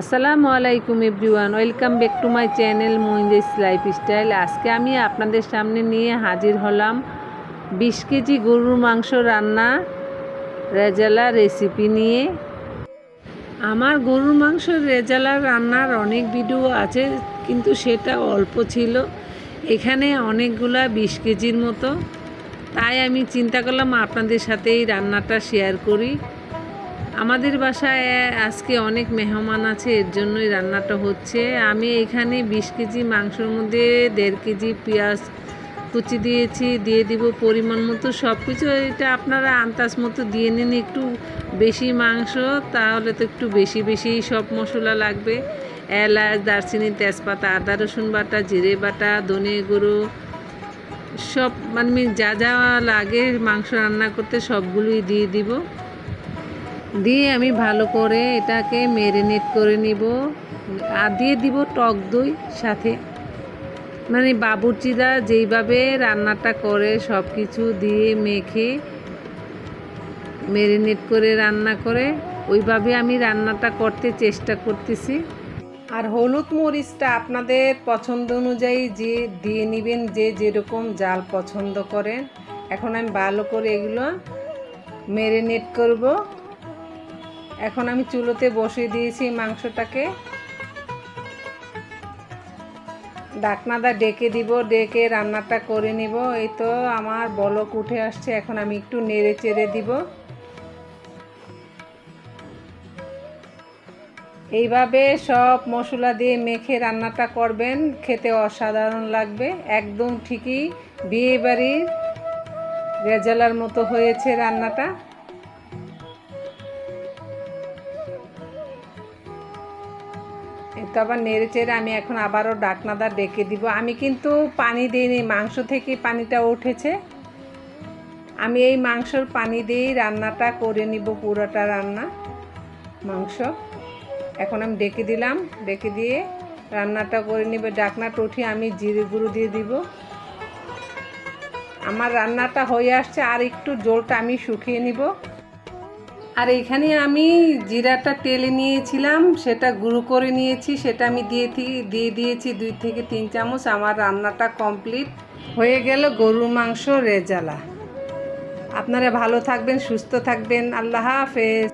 আসসালামু আলাইকুম everyone, welcome back to my channel Mohindis lifestyle আজকে আমি আপনাদের সামনে নিয়ে হাজির হলাম বিশ কেজি গরুর মাংস রান্না রেজালা রেসিপি নিয়ে। আমার গরুর মাংস রেজালা রান্নার অনেক ভিডিও আছে, কিন্তু সেটা অল্প ছিল। এখানে অনেকগুলা বিশ কেজির মতো। তাই আমি চিন্তা করলাম আপনাদের সাথে এই রান্নাটা শেয়ার করি। আমাদের বাসায় আজকে অনেক মেহমান আছে, এর জন্যই রান্নাটা হচ্ছে। আমি এখানে বিশ কেজি মাংসর মধ্যে দেড় কেজি পেঁয়াজ কুচি দিয়েছি, দিয়ে দিব পরিমাণ মতো সব কিছু এটা আপনারা আন্দাজ মতো দিয়ে নিন, একটু বেশি মাংস, তাহলে তো একটু বেশি বেশি সব মশলা লাগবে। এলাচ, দারচিনি, তেজপাতা, আদা, রসুন বাটা, জিরে বাটা, ধনে গুঁড়ো, সব মানে যা যা লাগে মাংস রান্না করতে সবগুলোই দিয়ে দিব। দিয়ে আমি ভালো করে এটাকে ম্যারিনেট করে নিব। আর দিয়ে দিব টক দই সাথে। মানে বাবুর্চিরা যেইভাবে রান্নাটা করে সব কিছু দিয়ে মেখে ম্যারিনেট করে রান্না করে, ওইভাবে আমি রান্নাটা করতে চেষ্টা করতেছি। আর হলুদ মরিচটা আপনাদের পছন্দ অনুযায়ী যে দিয়ে নেবেন, যে যেরকম জাল পছন্দ করেন, এখন আমি ভালো করে এগুলো ম্যারিনেট করব। এখন আমি চুলোতে বসিয়ে দিয়েছি মাংসটাকে। ডাকনাদা ডেকে দিব, ডেকে রান্নাটা করে নিব। এই তো আমার বলক উঠে আসছে, এখন আমি একটু নেড়ে চেড়ে দিব। এইভাবে সব মশলা দিয়ে মেখে রান্নাটা করবেন, খেতে অসাধারণ লাগবে। একদম ঠিকই বিয়ে বাড়ির রেজালার মতো হয়েছে রান্নাটা। তো আবার নেড়ে চেড়ে আমি এখন আবারও ডাকনাদা ডেকে দিব। আমি কিন্তু পানি দিইনি, মাংস থেকে পানিটা উঠেছে। আমি এই মাংসর পানি দিয়েই রান্নাটা করে নিব, পুরোটা রান্না, মাংস। এখন আমি ডেকে দিলাম, ডেকে দিয়ে রান্নাটা করে নিব। ডাকনাটা উঠিয়ে আমি জিরে গুঁড়ো দিয়ে দিব। আমার রান্নাটা হয়ে আসছে, আর একটু জলটা আমি শুকিয়ে নিব। আর এখানে আমি জিরাটা তেলে নিয়েছিলাম, সেটা গুঁড়ো করে নিয়েছি, সেটা আমি দিয়ে দিয়ে দিয়েছি দুই থেকে তিন চামচ। আমার রান্নাটা কমপ্লিট হয়ে গেল গরুর মাংস রেজালা। আপনারা ভালো থাকবেন, সুস্থ থাকবেন। আল্লাহ হাফেজ।